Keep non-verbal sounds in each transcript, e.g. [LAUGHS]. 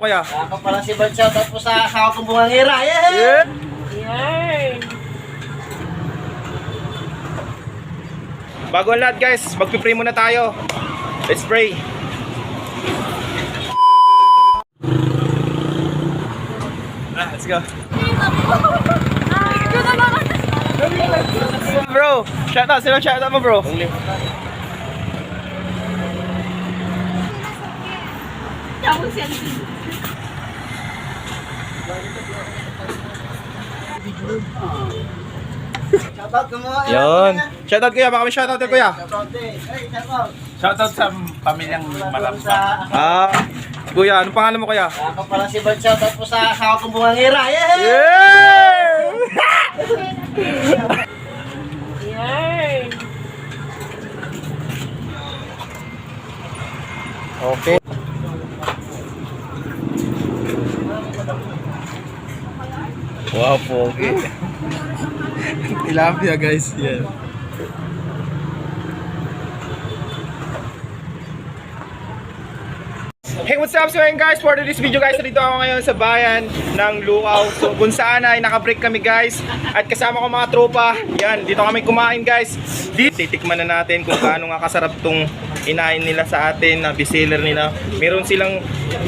Kuya. Ako pala si Bert shoutout po sa hawak kong bungangira. Yeah! Yeah. Yay! Bago ang lahat guys, magpipray muna tayo. Let's pray. Ah, let's go. Bro, shout out, sino shout out mo bro? Shoutout ko mo. Yun. Shout out kuya, baka may shout out kuya. Shoutout eh. Hey, shoutout. Shoutout sa pamilyang Shoutout Malamba. Ah, kuya, anong pangalan mo kuya? Ako pala si Bert shoutout po sa hawak kong bungangira. Yeah! Yeah! [LAUGHS] [LAUGHS] Yay! Okay. Wow, pogi. Tilapia guys, yan. Hey, what's up? So ngayon guys, for this video guys, dito ako ngayon sa bayan ng Lukaw. So kung saan ay nakabreak kami guys at kasama ko mga tropa. Yan, dito kami kumain guys. Dito, titikman na natin kung gaano nga kasarap tong inain nila sa atin na bestseller nila. Meron silang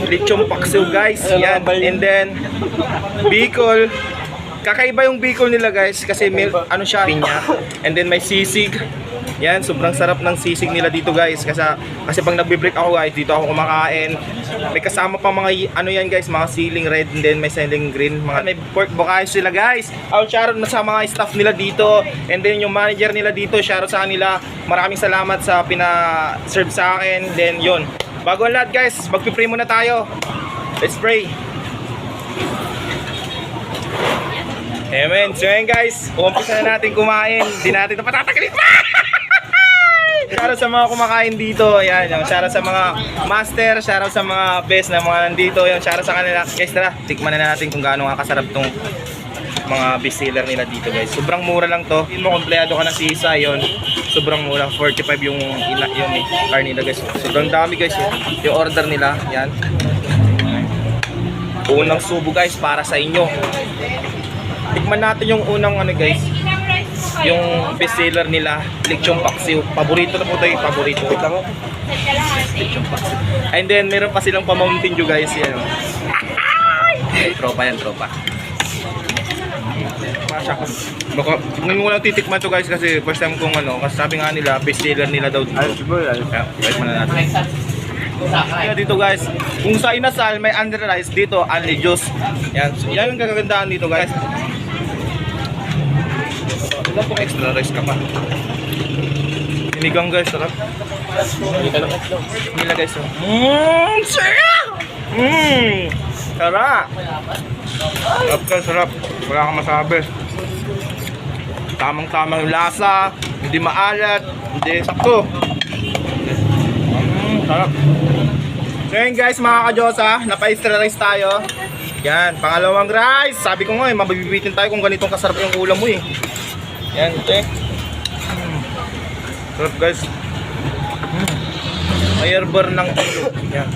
lechong paksiw guys. Yan, and then Bicol. Kakaiba yung Bicol nila guys kasi may ano siya, pinya. And then may sisig. Yan, sobrang sarap ng sisig nila dito guys. Kasi, kasi pag nagbe-break ako guys, dito ako kumakain. May kasama pa mga, ano yan guys, mga ceiling red and then may ceiling green. Mga, may pork bukayo sila guys. Out shoutout na sa mga staff nila dito. And then yung manager nila dito, shoutout sa kanila. Maraming salamat sa pina-serve sa akin. Then yun. Bago ang lahat guys, magpipray muna tayo. Let's pray. Amen. So yun guys, umpisa na natin kumain. Di natin ito patatagalin pa! [LAUGHS] Shoutout sa mga kumakain dito. Ayan, yung shoutout sa mga master, shoutout sa mga best na mga nandito. Yung shoutout sa kanila. Guys, tara, tikman na natin kung gaano nga kasarap tong mga bestseller nila dito guys. Sobrang mura lang to. Hindi mo kompleto ka ng sisa, yon Sobrang mura. 45 yung ina, yung eh, car nila guys. Sobrang dami guys. Yung, yung order nila. Yan. Unang subo guys para sa inyo. Tikman natin yung unang ano guys. Yung bestseller nila, lechong paksiw. Paborito na po ito, yung paborito. Wait lang. Lechong paksiw. And then meron pa silang pa Mountain Dew guys, yan. Tropa yan, tropa. Masya ko. Baka, ngayon ko lang titikman to guys kasi first time kong ano, kasi sabi nga nila, bestseller nila daw dito. Ay, siguro, ay. Kaya, wait muna natin. Kaya dito guys, kung sa inasal may under rice, dito only juice. Yan, yan ang kagagandahan dito guys. Ilan pong extra rice ka pa? Sinigang guys, sarap. Nila guys, oh. Mmm, sarap! Mmm, sarap! Sarap ka, sarap. Wala kang masabi. Tamang-tama yung lasa, hindi maalat, hindi sakto. Mmm, sarap. So yun guys, mga kadyosa, napa-extra rice tayo. Yan, pangalawang rice. Sabi ko nga eh, tayo kung ganitong kasarap yung ulam mo eh. Yan, ito eh. Mm. Sarap guys. Mm. May airbar ng ulo. Yan.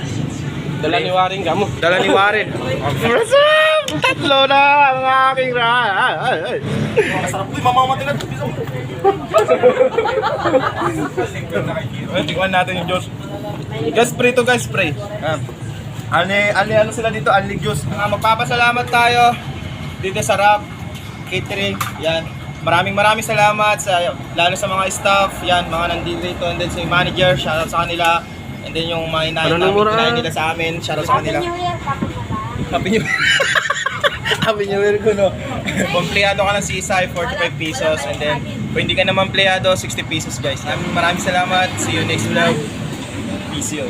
Dala ni Waring Gamo. Dala ni Warren. Masarap! Tatlo na ang aking rice. Masarap po, mamamatay na ito. Tingnan natin yung juice. Guys, spray to guys, spray. Ah. Ali, ali, ano sila dito? Ali juice. Ah, magpapasalamat tayo dito sa Rap Catering. Yan. Maraming maraming salamat sa lalo sa mga staff, yan, mga nandito dito and then sa manager, shoutout sa kanila. And then yung mga inayin Ano namin, nila sa amin, shoutout sa kanila. Happy New Year. [LAUGHS] Happy New Year ko no. Kompleado ka ng sisay, 45 pesos. And then, kung hindi ka naman pleyado, 60 pesos guys. Maraming maraming salamat. See you next vlog. Peace yo.